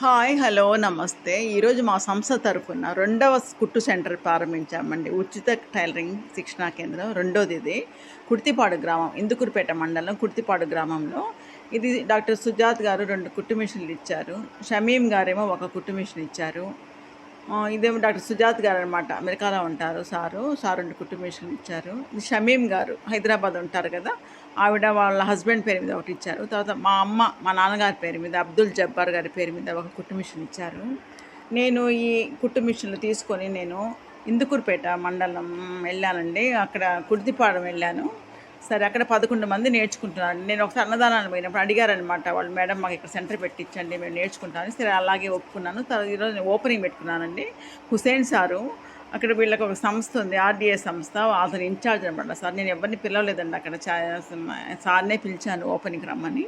Hi hello నమస్తే. ఈరోజు మా సంస్థ తరఫున రెండవ కుట్టు సెంటర్ ప్రారంభించామండి. ఉచిత టైలరింగ్ శిక్షణా కేంద్రం రెండోది ఇది. కుర్తిపాడు గ్రామం ఇందుకురిపేట మండలం కుర్తిపాడు గ్రామంలో. ఇది డాక్టర్ సుజాత్ గారు రెండు కుట్టు మిషన్లు ఇచ్చారు. షమీం గారేమో ఒక కుట్టు మిషన్ ఇచ్చారు. ఇదేమో డాక్టర్ సుజాత్ గారు అనమాట అమెరికాలో ఉంటారు సారు. సార్ రెండు కుట్టు మిషన్లు ఇచ్చారు షమీం గారు. హైదరాబాద్ ఉంటారు కదా. ఆవిడ వాళ్ళ హస్బెండ్ పేరు మీద ఒకటి ఇచ్చారు. తర్వాత మా అమ్మ మా నాన్నగారి పేరు మీద అబ్దుల్ జబ్బార్ గారి పేరు మీద ఒక కుట్టు మిషన్ ఇచ్చారు. నేను ఈ కుట్టు మిషన్లు తీసుకొని నేను ఇందుకూరుపేట మండలం వెళ్ళానండి. అక్కడ కుర్తిపాడం వెళ్ళాను. సరే అక్కడ పదకొండు మంది నేర్చుకుంటున్నారు. నేను ఒకసారి అన్నదానాన్ని పోయినప్పుడు అడిగారనమాట వాళ్ళు మేడం మాకు ఇక్కడ సెంటర్ పెట్టించండి మేము నేర్చుకుంటాను సరే అలాగే ఒప్పుకున్నాను. తర్వాత ఈరోజు నేను ఓపెనింగ్ పెట్టుకున్నానండి. హుసేన్ సారు అక్కడ వీళ్ళకి ఒక సంస్థ ఉంది ఆర్డీఏ సంస్థ. అతను ఇన్ఛార్జ్ అనమాట సార్. నేను ఎవరిని పిలవలేదండి అక్కడ. చా- సార్నే పిలిచాను ఓపెనింగ్ రమ్మని.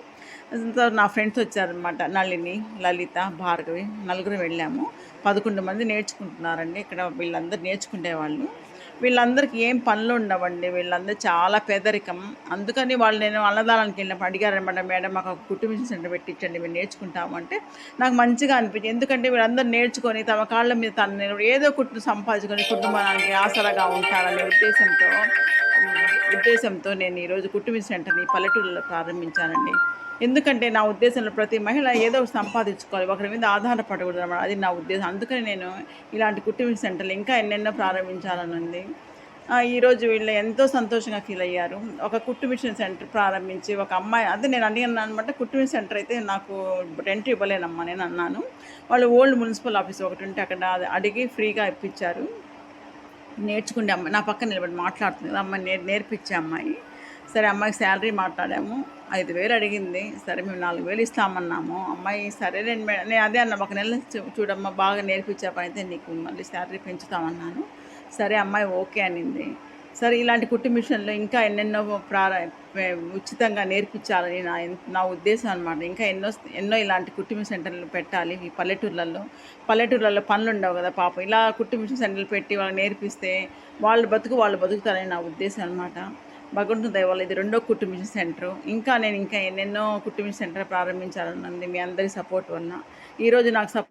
తర్వాత నా ఫ్రెండ్స్ వచ్చారనమాట నళిని లలిత భార్గవి నలుగురు వెళ్ళాము. పదకొండు మంది నేర్చుకుంటున్నారండి. ఇక్కడ వీళ్ళందరూ నేర్చుకునేవాళ్ళు వీళ్ళందరికీ ఏం పనులు ఉండవండి. వీళ్ళందరూ చాలా పేదరికం. అందుకని వాళ్ళు నేను అన్నదానానికి వెళ్ళినప్పుడు అడిగారనమాట మేడం మాకు ఒక కుటుంబ సెంటర్ పెట్టించండి మేము నేర్చుకుంటాము అంటే నాకు మంచిగా అనిపించింది. ఎందుకంటే వీళ్ళందరూ నేర్చుకొని తమ కాళ్ళ మీద తను ఏదో కుటుంబం సంపాదించుకొని కుటుంబానికి ఆసరాగా ఉంటారనే ఉద్దేశంతో ఉద్దేశంతో నేను ఈరోజు కుటుంబ సెంటర్ని పల్లెటూరులో ప్రారంభించానండి. ఎందుకంటే నా ఉద్దేశంలో ప్రతి మహిళ ఏదో సంపాదించుకోవాలి ఒకరి మీద ఆధారపడకూడదు అది నా ఉద్దేశం. అందుకని నేను ఇలాంటి కుటుంబ సెంటర్లు ఇంకా ఎన్నెన్నో ప్రారంభించాలని ఉంది ఈరోజు వీళ్ళు ఎంతో సంతోషంగా ఫీల్ అయ్యారు. ఒక కుట్టు మిషన్ సెంటర్ ప్రారంభించి ఒక అమ్మాయి అదే నేను అడిగాను అనమాట కుట్టు మిషన్ సెంటర్ అయితే నాకు రెంట్ ఇవ్వలేనమ్మా నేను అన్నాను. వాళ్ళు ఓల్డ్ మున్సిపల్ ఆఫీస్ ఒకటి ఉంటే అక్కడ అడిగి ఫ్రీగా ఇప్పించారు. నేర్చుకుండే అమ్మాయి నా పక్కన నిలబడి మాట్లాడుతుంది. అమ్మాయి నేర్ నేర్పించే అమ్మాయి. సరే అమ్మాయికి శాలరీ మాట్లాడాము. ఐదు వేలు అడిగింది. సరే మేము నాలుగు వేలు ఇస్తామన్నాము. అమ్మాయి సరే నేను నేను అదే అన్నా ఒక నెల చూడమ్మా బాగా నేర్పించే పని అయితే నీకు మళ్ళీ శాలరీ పెంచుతామన్నాను. సరే అమ్మాయి ఓకే అనింది. సరే ఇలాంటి కుట్టు మిషన్లు ఇంకా ఎన్నెన్నో ప్రార ఉచితంగా నేర్పించాలని నా నా ఉద్దేశం అనమాట ఇంకా ఎన్నో ఎన్నో ఇలాంటి కుట్టు మిషన్ సెంటర్లు పెట్టాలి ఈ పల్లెటూర్లలో. పల్లెటూర్లలో పనులు ఉండవు కదా పాపం. ఇలా కుట్టు మిషన్ సెంటర్లు పెట్టి వాళ్ళు నేర్పిస్తే వాళ్ళు బతుకు వాళ్ళు బతుకుతారని నా ఉద్దేశం అనమాట భగవంతుని దయ ఇది రెండో కుట్టు మిషన్ సెంటర్. ఇంకా నేను ఇంకా ఎన్నెన్నో కుట్టు మిషన్ సెంటర్ ప్రారంభించాలని ఉంది మీ అందరి సపోర్ట్ వలన ఈరోజు నాకు సప్